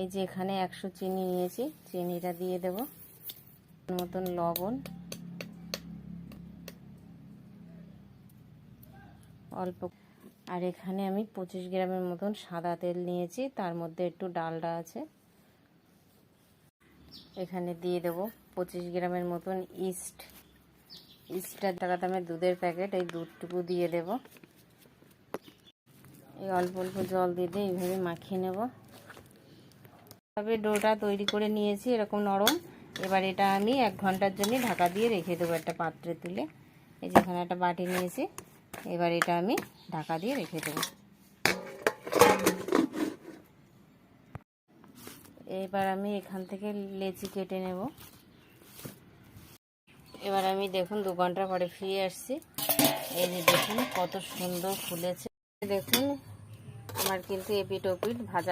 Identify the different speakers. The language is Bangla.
Speaker 1: এই যে এখানে একশো চিনি নিয়েছি, চিনিটা দিয়ে দেব। মতন লবণ। অল্প। আর এখানে আমি পঁচিশ গ্রামের মতন সাদা তেল নিয়েছি, তার মধ্যে একটু ডালডা আছে। এখানে দিয়ে দেব পঁচিশ গ্রামের মতন ইস্ট। ইস্টটার টাকা দামের দুধের প্যাকেট, এই দুধটুকু দিয়ে দেব। এই অল্প অল্প জল দিয়ে দিয়ে এইভাবে মাখিয়ে নেব। তবে ডোটা তৈরি করে নিয়েছি, এরকম নরম। এবার এটা আমি এক ঘণ্টার জন্য ঢাকা দিয়ে রেখে দেবো একটা পাত্রে তুলে। এই যেখানে একটা বাটি নিয়েছি, এবার এটা আমি ঢাকা দিয়ে রেখে দেবো। এবার আমি এখান থেকে লেচি কেটে নেব। এবার আমি দেখুন দু ঘণ্টা পরে ফিরে আসছি। এই যে দেখুন কত সুন্দর ফুলেছে। দেখুন, আমার কিন্তু এপিট ওপিট ভাজা